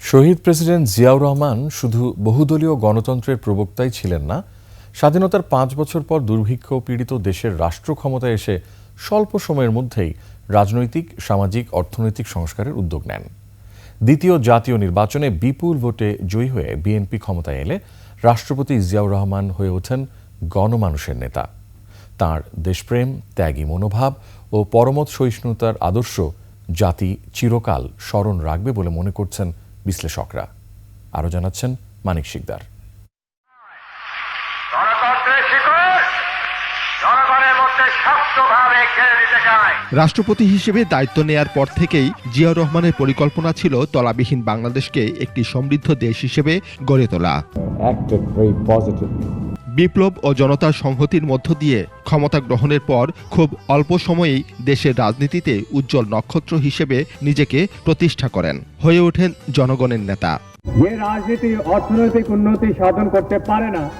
শহীদ president Ziaur Rahman শুধু বহুদলীয় গণতন্ত্রের প্রবক্তাই ছিলেন না, স্বাধীনতার পাঁচ বছর পর দুর্ভিক্ষ পীড়িত দেশের রাষ্ট্র ক্ষমতায় এসে স্বল্প সময়ের মধ্যেই রাজনৈতিক, সামাজিক, অর্থনৈতিক সংস্কারের উদ্যোগ নেন। দ্বিতীয় জাতীয় নির্বাচনে বিপুল ভোটে জয়ী হয়ে বিএনপি ক্ষমতায় এলে রাষ্ট্রপতি জিয়াউর রহমান হয়ে ওঠেন গণমানুষের নেতা। তার দেশপ্রেম, ত্যাগী মনোভাব ও পরমত সহিষ্ণুতার আদর্শ জাতি চিরকাল স্মরণ রাখবে বলে মনে করছেন বিশ্লেষকরা। আরও জানাচ্ছেন মানিক শিকদার। রাষ্ট্রপতি হিসেবে দায়িত্ব নেয়ার পর থেকেই জিয়াউর রহমানের পরিকল্পনা ছিল তলাবিহীন বাংলাদেশকে একটি সমৃদ্ধ দেশ হিসেবে গড়ে তোলা. বিপ্লব ও জনতার সংহতির মধ্য দিয়ে ক্ষমতা গ্রহণের পর খুব অল্প সময়েই দেশের রাজনীতিতে উজ্জ্বল নক্ষত্র হিসেবে নিজেকে প্রতিষ্ঠা করেন। হয়ে ওঠেন জনগণের নেতা। যে রাজনীতি অর্থনৈতিক উন্নতি সাধন করতে পারে না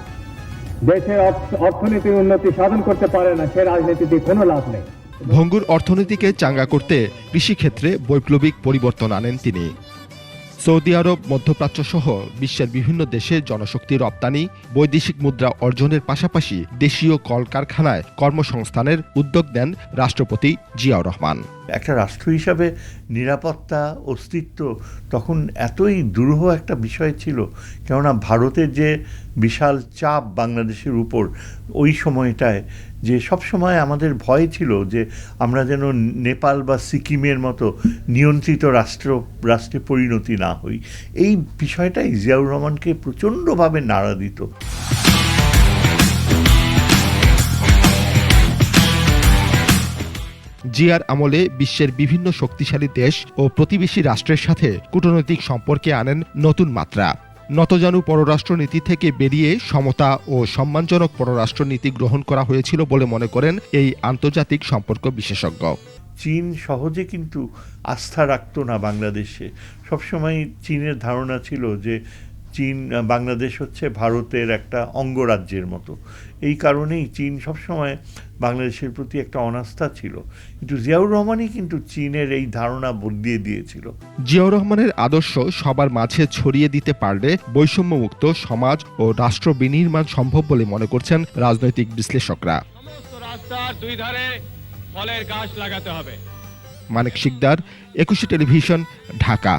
দেশের অর্থ- অর্থনীতির উন্নতি সাধন করতে পারে না সে রাজনীতিতে কোনো লাভ নেই। ভঙ্গুর অর্থনীতিকে চাঙ্গা করতে কৃষিক্ষেত্রে বৈপ্লবিক পরিবর্তন আনেন তিনি। সৌদি আরব মধ্যপ্রাচ্য সহ বিশ্বের বিভিন্ন দেশে জনশক্তি রপ্তানি, বৈদেশিক মুদ্রা অর্জনের পাশাপাশি দেশীয় কলকারখানায় কর্মসংস্থানের উদ্যোগ দেন রাষ্ট্রপতি জিয়াউর রহমান। একটা রাষ্ট্র হিসাবে নিরাপত্তা, অস্তিত্ব তখন এতই দুরূহ একটা বিষয় ছিল। কেননা ভারতের যে বিশাল চাপ বাংলাদেশের উপর, ওই সময়টায় যে সব সময় আমাদের ভয় ছিল যে আমরা যেন নেপাল বা সিকিমের মতো নিয়ন্ত্রিত রাষ্ট্র, রাষ্ট্রে পরিণতি না হই। এই বিষয়টাই জিয়াউর রহমানকে প্রচণ্ডভাবে নাড়া দিত। জিয়ার আমলে বিশ্বের বিভিন্ন শক্তিশালী দেশ ও প্রতিবেশী রাষ্ট্রের সাথে কূটনৈতিক সম্পর্কে আনেন নতুন মাত্রা। নতজানু পররাষ্ট্রনীতি থেকে বেরিয়ে সমতা ও সম্মানজনক পররাষ্ট্রনীতি গ্রহণ করা হয়েছিল বলে মনে করেন এই আন্তর্জাতিক সম্পর্ক বিশেষজ্ঞ। চীন সহজে কিন্তু আস্থা রাখতো না বাংলাদেশে। সবসময় চীনের ধারণা ছিল যে চীন বাংলাদেশ হচ্ছে ভারতের একটা অঙ্গরাজ্যের মতো। এই কারণেই চীন সবসময় বাংলাদেশের প্রতি একটা অনাস্থা ছিল। কিন্তু জিয়াউর রহমানই কিন্তু চীনের এই ধারণা বদলিয়ে দিয়েছিল। জিয়াউর রহমানের আদর্শ সবার মাঝে ছড়িয়ে দিতে পারলে বৈষম্যমুক্ত সমাজ ও রাষ্ট্র বিনির্মাণ সম্ভব বলে মনে করছেন রাজনৈতিক বিশ্লেষকরা। রাস্তার দুই ধারে ফলের গাছ লাগাতে হবে। মানিক শিকদার একুশে টেলিভিশন ঢাকা।